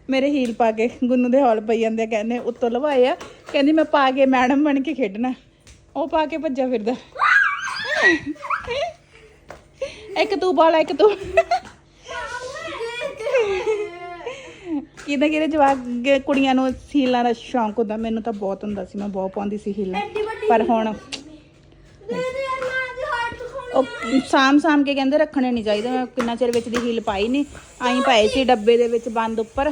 ਮੇਰੇ ਹੀਲ ਪਾ ਕੇ ਗੁੰਨੂ ਦੇ ਹੌਲ ਪਈ ਜਾਂਦੇ ਕਹਿੰਦੇ ਉੱਤੋਂ ਲਵਾਏ ਆ। ਕਹਿੰਦੀ ਮੈਂ ਪਾ ਕੇ ਮੈਡਮ ਬਣ ਕੇ ਖੇਡਣਾ। ਉਹ ਪਾ ਕੇ ਭੱਜਾ ਫਿਰਦਾ। ਇੱਕ ਤੂੰ ਪਾ ਲੈ ਇੱਕ ਤੂੰ। ਕਿਹਦੇ ਕਿਹਦੇ ਜਵਾਕ ਕੁੜੀਆਂ ਨੂੰ ਹੀਲਾਂ ਦਾ ਸ਼ੌਂਕ ਹੁੰਦਾ? ਮੈਨੂੰ ਤਾਂ ਬਹੁਤ ਹੁੰਦਾ ਸੀ ਮੈਂ ਬਹੁਤ ਪਾਉਂਦੀ ਸੀ ਹੀਲਾਂ ਪਰ ਹੁਣ ਉਹ ਸਾਮ ਸਾਮ ਕੇ ਕਹਿੰਦੇ ਰੱਖਣੇ ਨਹੀਂ ਚਾਹੀਦੇ ਮੈਂ ਕਿੰਨਾ ਚਿਰ ਵਿੱਚ ਦੀ ਹੀਲ ਪਾਈ ਨਹੀਂ ਆਈ ਪਏ ਸੀ ਡੱਬੇ ਦੇ ਵਿੱਚ ਬੰਦ ਉੱਪਰ।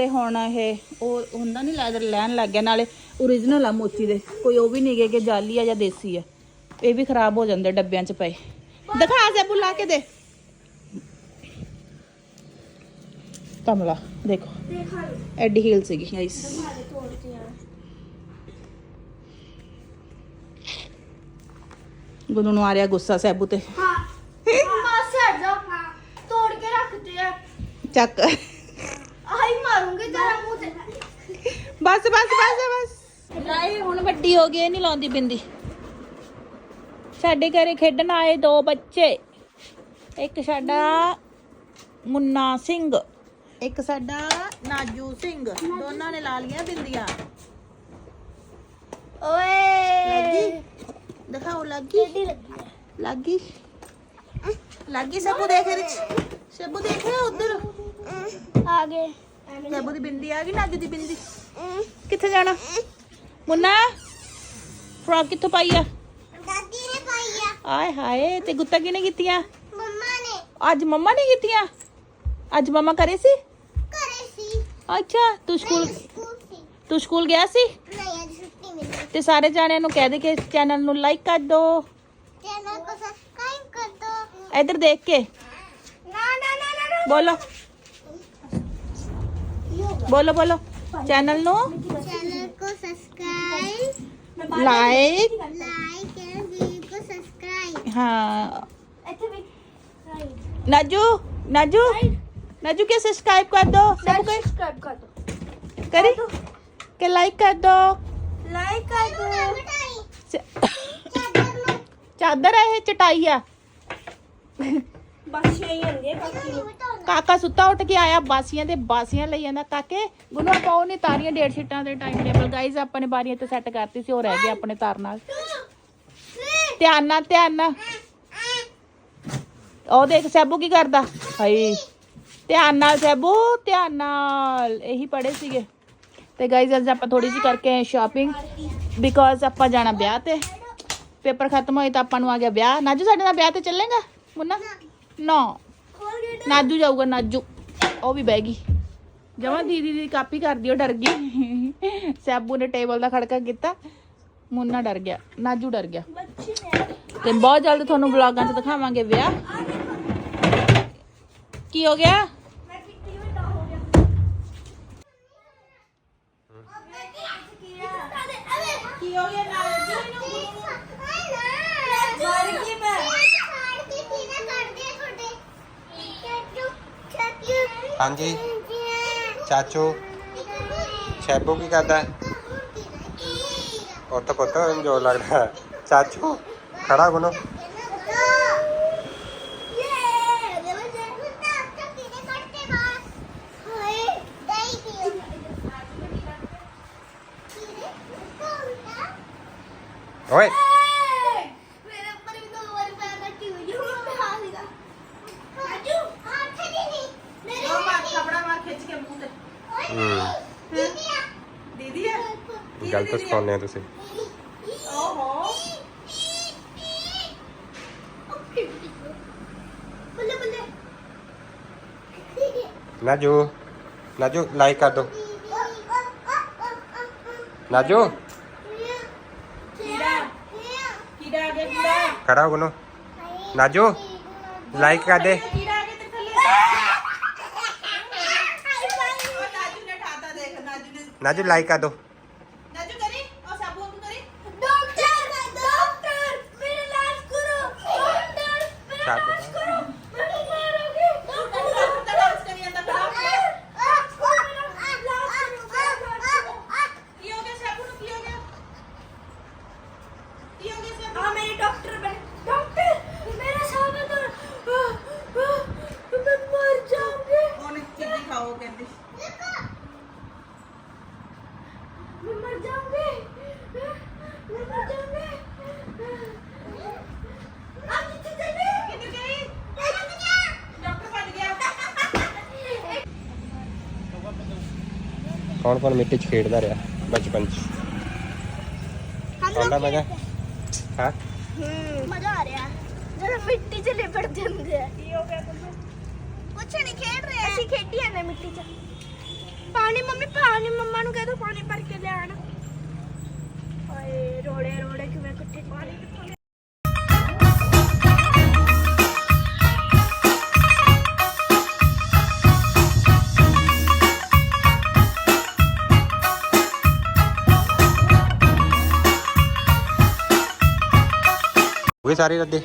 ਤੇ ਹੁਣ ਇਹ ਉਹ ਹੁੰਦਾ ਨਹੀਂ ਲੈਦਰ ਲੈਣ ਲੱਗ ਗਿਆ ਨਾਲੇ origignal ਆ ਮੋਚੀ ਦੇ। ਕੋਈ ਉਹ ਵੀ ਨਹੀਂ ਕਿ ਜਾਲੀ ਆ ਜਾਂ ਦੇਸੀ ਆ। ਇਹ ਵੀ ਖਰਾਬ ਹੋ ਜਾਂਦੇ ਡੱਬਿਆਂ 'ਚ ਪਏ। ਦਿਖਾ ਜ਼ੈਬੂ ਲਾ ਕੇ ਦੇ। ਕਮਲਾ ਦੇਖੋ। ਦੇਖਾ ਐਡੀ ਹੀਲ ਸੀਗੀ। ਗਾਇਸ ਗੁਰੂ ਨੂੰ ਆ ਰਿਹਾ ਗੁੱਸਾ ਸੈਬੂ ਤੇ। ਹਾਂ। ਮਾਂ ਸੜ ਜਾ ਤੋੜ ਕੇ ਰੱਖਦੇ ਆ। ਚੱਕ। ਆਹੀ ਮਾਰੂੰਗੇ ਤੇਰਾ ਮੂੰਹ ਤੇ। ਬਸ ਬਸ ਬਸ ਬਸ। ਨਹੀਂ ਹੁਣ ਵੱਡੀ ਹੋ ਗਈ ਇਹ ਨਹੀਂ ਲਾਉਂਦੀ ਬਿੰਦੀ। ਸਾਡੇ ਘਰੇ ਖੇਡਣ ਆਏ ਦੋ ਬੱਚੇ। ਇੱਕ ਸਾਡਾ ਮੁੰਨਾ ਸਿੰਘ। ਇੱਕ ਸਾਡਾ ਨਾਜੂ ਸਿੰਘ। ਦੋਨਾਂ ਨੇ ਲਾ ਲੀਆਂ ਬਿੰਦੀਆਂ। ਓਏ। ਦਿਖਾਓ ਲੱਗੀ? ਲੱਗੀ? ਲੱਗੀ? ਲੱਗੀ? ਸਭੂ ਦੇਖ ਰਿਚ ਸਭੂ ਦੇਖ ਉਧਰ? ਫਰਾਕ ਕਿੱਥੋਂ ਪਾਈ ਆ? ਦਾਦੀ ਨੇ ਪਾਈ ਆ। ਆਏ ਹਾਏ ਤੇ ਗੁੱਤਾ ਕਿਨੇ ਕੀਤੀਆਂ? ਮੰਮਾ ਨੇ। ਅੱਜ ਮੰਮਾ ਨੇ ਕੀਤੀਆਂ? ਅੱਜ ਮੰਮਾ ਕਰੇ ਸੀ? ਕਰੇ ਸੀ। ਅੱਛਾ ਤੂੰ ਸਕੂਲ ਤੂੰ ਸਕੂਲ ਗਿਆ ਸੀ? ਨਹੀਂ ਅੱਜ ਛੁੱਟੀ ਮਿਲੀ ਤੇ ਸਾਰੇ ਜਾਣਿਆਂ ਨੂੰ ਕਹਿ ਦੇ ਕਿ ਚੈਨਲ ਨੂੰ ਲਾਈਕ ਕਰ ਦੋ। ਚੈਨਲ ਨੂੰ ਸਬਸਕ੍ਰਾਈਬ ਕਰ ਦੋ। ਇਧਰ ਦੇਖ ਕੇ। ਨਾ ਨਾ ਨਾ। ਬੋਲੋ। बोलो बोलो। चैनल नो? કો સબસ્ક્રાઇબ नजू नजू। नजू के सब्सक्राइब कर दो। सब्सक्राइब कर दो। के लाइक कर दो। लाइक कर दो। चादर है चटाइया। ਇਹ ਹੀ ਹੁੰਦੀ ਹੈ ਬਾਕੀ ਕਾਕਾ ਸੁੱਤਾ ਉੱਠ ਕੇ ਆਇਆ ਬਾਸੀਆਂ ਤੇ ਬਾਸੀਆਂ ਲਈ ਜਾਂਦਾ ਕਾਕੇ ਗੁਨੂੰ, ਆਪਾਂ ਉਹ ਨਹੀਂ ਤਾਰੀਆਂ ਡੇਢ ਸ਼ੀਟਾਂ ਦੇ ਟਾਈਮ ਟੇਬਲ ਗਾਈਜ਼ ਆਪਾਂ ਨੇ ਬਾਰੀਆਂ ਤੇ ਸੈੱਟ ਕਰਤੀ ਸੀ, ਉਹ ਰਹਿ ਗਿਆ ਆਪਣੇ ਤਾਰ ਨਾਲ। ਧਿਆਨ ਨਾਲ ਧਿਆਨ ਨਾਲ। ਉਹ ਦੇਖ, ਸੈਬੂ ਕੀ ਕਰਦਾ? ਹਾਏ। ਧਿਆਨ ਨਾਲ ਸੈਬੂ, ਧਿਆਨ ਨਾਲ। ਇਹੀ ਪੜੇ ਸੀਗੇ। ਤੇ ਗਾਈਜ਼ ਅੱਜ ਆਪਾਂ ਥੋੜੀ ਜਿਹੀ ਕਰਕੇ ਸ਼ਾਪਿੰਗ ਬਿਕੋਜ਼ ਆਪਾਂ ਜਾਣਾ ਵਿਆਹ ਤੇ। ਪੇਪਰ ਖਤਮ ਹੋਏ ਤਾਂ ਆਪਾਂ ਨੂੰ ਆ ਗਿਆ ਵਿਆਹ। ਨਾਜੂ, ਸਾਡੇ ਨਾਲ ਵਿਆਹ ਤੇ ਚੱਲੇਗਾ, ਮੁੰਨਾ? ਨੋ। ਨਾਜੂ ਜਾਊਗਾ, ਨਾਜੂ। ਉਹ ਵੀ ਬਹਿ ਗਈ। ਜਮਾ ਦੀਦੀ ਦੀ ਕਾਪੀ ਕਰਦੀ, ਉਹ ਡਰ ਗਈ। ਸੈਬੂ ਨੇ ਟੇਬਲ ਦਾ ਖੜਕਾ ਕੀਤਾ। ਮੁੰਨਾ ਡਰ ਗਿਆ, ਨਾਜੂ ਡਰ ਗਿਆ। ਬੱਚੇ ਤੇ ਬਹੁਤ ਜਲਦ ਤੁਹਾਨੂੰ ਵਲੌਗਾਂ 'ਚ ਦਿਖਾਵਾਂਗੇ ਵਿਆਹ। ਕੀ ਹੋ ਗਿਆ ਮੈਂ ਕਿੱਥੇ ਵੱਡਾ ਹੋ ਗਿਆ ਕੀ ਹੋ ਗਿਆ ਮਰ ਗਈ ਮੈਂ ਹਾਂਜੀ। ਚਾਚੂ ਸ਼ੈਬੂ ਕੀ ਕਰਦਾ ਹੈ ਉੱਠ ਪੁੱਤ ਜੋ ਲੱਗਦਾ। ਹੈ। ਚਾਚੂ, ਖੜਾ ਗੁਨੋ ਓਏ। ਮੇਰੇ ਉੱਪਰ ਵੀ ਦੋ ਵਾਰ ਪੈਰ ਰੱਖੀ ਹੋਈ ਹੁਣ ਤੇ ਹਾਂ ਸੀਗਾ ਰਾਜੂ ਹੱਥ ਦੀ ਨਹੀਂ ਮੇਰੇ ਕਪੜਾ ਮਾਰ ਖਿੱਚ ਕੇ ਮੂੰਹ ਤੇ ਹੂੰ ਦੀਦੀ ਆ? ਦੀਦੀ ਆ ਗਲਤ ਸਿਖਾਉਂਦੇ ਆ? ਤੁਸੀਂ? ਓਹੋ। ਬੱਲੇ ਬੱਲੇ ਨਾਜੂ ਨਾਜੂ ਲਾਈਕ ਕਰ ਦੋ। ਨਾਜੂ। ਕੀੜਾ ਆ ਗਿਆ ਕੀੜਾ। ਖੜਾ ਹੋ ਗੁਨੋ। ਨਾਜੂ ਲਾਈਕ ਕਰ ਦੇ ਕੀੜਾ ਆ ਗਿਆ ਤੇ ਥੱਲੇ ਉਹ ਨਾਜੂ ਨੇ ਠਾਤਾ ਦੇਖ ਨਾਜੂ ਨੇ ਨਾਜੂ ਲਾਈਕ ਕਰ ਦੋ ਨਾਜੂ ਕਰੀ ਉਹ ਸਾਬੂ ਨੂੰ ਕਰੀ ਡਾਕਟਰ ਡਾਕਟਰ ਮੇਰਾ ਇਲਾਜ ਕਰੋ ਡਾਕਟਰ ਮੇਰਾ ਛੱਡ ਇਲਾਜ ਕਰੋ ਮੈਂ ਬਿਮਾਰ ਹੋ ਗਈ ਡਾਕਟਰ ਡਾਕਟਰ ਦਾ ਡਾਂਸ ਕਰੀ ਜਾਂਦਾ ਖੜਾ ਕੀ ਹੋ ਗਿਆ ਸਾਬੂ ਨੂੰ ਕੀ ਹੋ ਗਿਆ ਕੀ ਹੋ ਗਿਆ ਸਾਬੂ ਆ ਮੇਰੇ ਡਾਕਟਰ ਬਣ ਡਾਕਟਰ ਮੇਰਾ ਸਾਹ ਬੰਦ ਮੈਂ ਮਰ ਜਾਊਂਗੀ ਉਹਨੇ ਚੀਜ਼ੀ ਖਾਓ ਕਹਿੰਦੀ ਮੈਂ ਮਰ ਜਾਊਂਗੀ ਮੈਂ ਮਰ ਜਾਊਂਗੀ ਆ ਕਿੱਥੇ ਚੱਲੇ ਕਿੱਧਰ ਗਈ ਰੁਕ ਜਾ ਡਾਕਟਰ ਭੱਜ ਗਿਆ ਕੌਣ ਕੌਣ ਮਿੱਟੀ 'ਚ ਖੇਡਦਾ ਰਿਹਾ ਬਚਪਨ 'ਚ? ਆਉਂਦਾ ਮਜ਼ਾ? ਹਾਂ? ਮਜ਼ਾ ਆ ਰਿਹਾ। ਜਦ ਮਿੱਟੀ 'ਚ ਲਿਪੜ ਜਾਂਦੇ ਆ। ਕੀ ਹੋ ਗਿਆ ਕੁਛ ਨਹੀਂ ਖੇਡ ਰਹੇ ਅਸੀਂ ਖੇਡੀ ਜਾਂਦੇ ਮਿੱਟੀ 'ਚ। ਪਾਣੀ ਮੰਮੀ ਪਾਣੀ। ਮੰਮਾ ਨੂੰ ਕਹਿ ਦੋ ਪਾਣੀ ਭਰ ਕੇ ਲਿਆਣ। ਓਏ ਰੋੜੇ ਰੋੜੇ ਕਿਵੇਂ ਇਕੱਠੇ ਪਾਣੀ ਕਿੱਥੋਂ ਹੋ ਗਏ ਸਾਰੇ ਰੱਦੇ?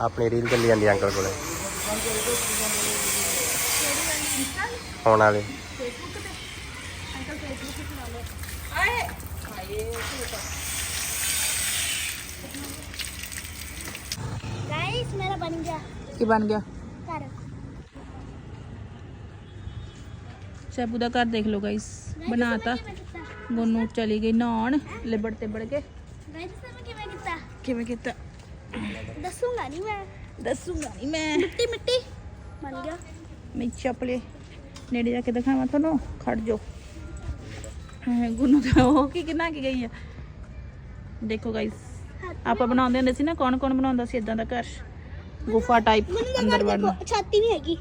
ਆਪਣੀ ਰੀਲ ਚੱਲੀ ਜਾਂਦੀ ਅੰਕਲ ਕੋਲੇ। ਹੁਣ ਵਾਲੇ। ਗਾਇਸ ਮੇਰਾ ਬਣ ਗਿਆ। ਕੀ ਬਣ ਗਿਆ ਘਰ ਸੈਬੂ ਦਾ ਘਰ ਦੇਖ ਲਓ ਗਾਇਸ ਬਣਾਤਾ। ਗੋਨੂ ਚਲੀ ਗਈ ਨਹਾਉਣ ਲਿਬੜ ਤੇ ਬੜ ਕੇ। ਗਾਇਸ ਮੈਂ ਕਿਵੇਂ ਕੀਤਾ? ਕਿਵੇਂ ਕੀਤਾ ਦੱਸੂਗਾ ਨਹੀਂ ਮੈਂ। ਦੱਸੂਗਾ ਨਹੀਂ ਮੈਂ। ਮਿੱਟੀ ਮਿੱਟੀ। ਬਣ ਗਿਆ। ਮੈਂ ਚੱਪਲੇ ਨੇੜੇ ਜਾ ਕੇ ਦਿਖਾਵਾਂ ਤੁਹਾਨੂੰ ਖੜ ਜੋ ਹਾਂ ਗੁੰਨੂ ਤਾਂ ਉਹ ਕੀ ਕਿੰਨਾ ਕੀ ਗਈ ਆ? ਦੇਖੋ ਗਾਇਸ ਆਪਾਂ ਬਣਾਉਂਦੇ ਹੁੰਦੇ ਸੀ ਨਾ ਕੌਣ ਕੌਣ ਬਣਾਉਂਦਾ ਸੀ ਇਦਾਂ ਦਾ ਘਰ? ਗੁਫਾ ਟਾਈਪ ਅੰਦਰ ਵੜਨਾ। ਛਾਤੀ ਨਹੀਂ ਹੈਗੀ।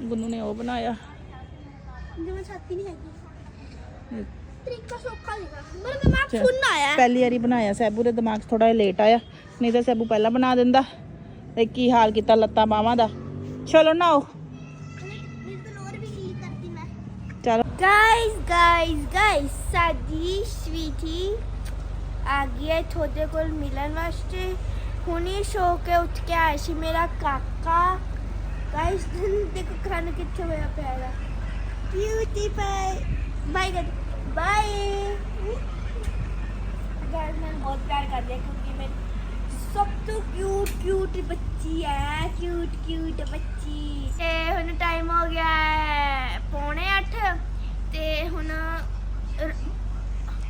ਗੁੰਨੂ ਨੇ ਉਹ ਬਣਾਇਆ। ਜਿਵੇਂ ਛਾਤੀ ਨਹੀਂ ਹੈਗੀ। ਤਰੀਕਾ ਸੌਖਾ ਹੈਗਾ। ਮੇਰੇ ਦਿਮਾਗ ਚੱਲ। ਸੁਣਨਾ ਆਇਆ। ਪਹਿਲੀ ਵਾਰੀ ਬਣਾਇਆ ਸੈਬੂ ਦੇ ਦਿਮਾਗ 'ਚ ਥੋੜਾ ਲੇਟ ਆਇਆ। ਨਹੀਂ ਤਾਂ ਸੈਬੂ ਪਹਿਲਾਂ ਬਣਾ ਦਿੰਦਾ। ਤੇ ਕੀ ਹਾਲ ਕੀਤਾ ਲੱਤਾਂ ਬਾਹਾਂ ਦਾ। ਚਲੋ ਨਾਓ ਚਲੋ। ਗਾਇਸ ਗਾਇਸ ਗਾਇਸ ਸਾਡੀ ਸਵੀਟੀ ਆ ਗਈ ਹੈ ਤੁਹਾਡੇ ਕੋਲ ਮਿਲਣ ਵਾਸਤੇ। ਹੁਣੀ ਸੋ ਕੇ ਉੱਠ ਕੇ ਆਇਆ ਸੀ ਮੇਰਾ ਕਾਕਾ। ਗਾਇਸ ਦੇਖੋ ਖਾਣ ਕਿੱਥੇ ਹੋਇਆ ਪਿਆ ਹੈ ਬਾਈ ਬਾਈ ਗਡ ਬਾਈ ਗਾਇਸ ਮੈਂ ਬਹੁਤ ਪਿਆਰ ਕਰਦੀ ਹਾਂ ਕਿਉਂਕਿ ਮੈਂ ਸਭ ਤੋਂ ਕਿਊਟ ਕਿਊਟ ਬੱਚੀ ਹੈ ਕਿਊਟ ਕਿਊਟ ਬੱਚੀ ਤੇ ਹੁਣ ਟਾਈਮ ਹੋ ਗਿਆ ਹੈ ਪੌਣੇ 8 ਤੇ ਹੁਣ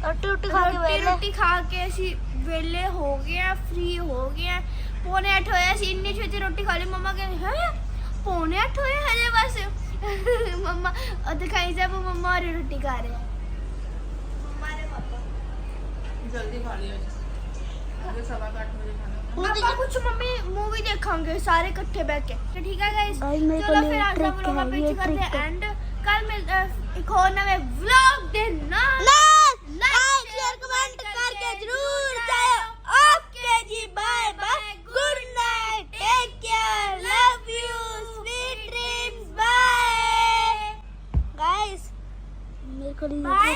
ਰੋਟੀ ਰੋਟੀ ਖਾ ਕੇ ਵੇਲੇ ਰੋਟੀ ਖਾ ਕੇ ਅਸੀਂ ਵੇਲੇ ਹੋ ਗਏ ਆ ਫ੍ਰੀ ਹੋ ਗਏ ਆ ਪੌਣੇ 8 ਹੋਇਆ ਸੀ ਇੰਨੀ ਛੇਤੀ ਰੋਟੀ ਖਾ ਲਈ ਮਮਾ ਕਹਿੰਦੇ ਹੈ ਪੌਣੇ 8 ਹੋਏ ਹਜੇ ਬਸ ਮਮਾ ਉਹ ਦਿਖਾਈ ਜਾ ਉਹ ਮਮਾ और ਰੋਟੀ ਖਾ ਰਹੇ ਆ ਮਮਾ ਦੇ ਪਾਪਾ ਜਲਦੀ ਖਾ ਲਿਓ ਅਗੇ ਸਵਾ 8 ਵਜੇ ਖਾਣਾ ਆਪਾਂ ਕੁਝ ਮੰਮੀ ਮੂਵੀ ਦੇਖਾਂਗੇ ਸਾਰੇ ਇਕੱਠੇ ਬੈਠ ਕੇ ਤੇ ਠੀਕ ਹੈ ਗਾਇਸ Guys, ਮੇਰੇ ਚਲੋ ਕੋਲ ਫਿਰ ਅੱਜ ਦਾ trick ਵਲੌਗ ਆਪਾਂ ਹੈਗੀ ਹੈ, ਇੱਥੇ ਕਰਦੇ trick। ਐਂਡ ਕੱਲ ਮਿਲ ਅਹ, ਇੱਕ ਹੋਰ ਨਵੇਂ ਵਲੌਗ ਦੇ ਨਾਲ ਲਾਈਕ ਸ਼ੇਅਰ ਕਮੈਂਟ ਕਰਕੇ ਜਰੂਰ ਜਾਇਓ ਓਕੇ ਜੀ bye bye good night take care love you sweet dreams bye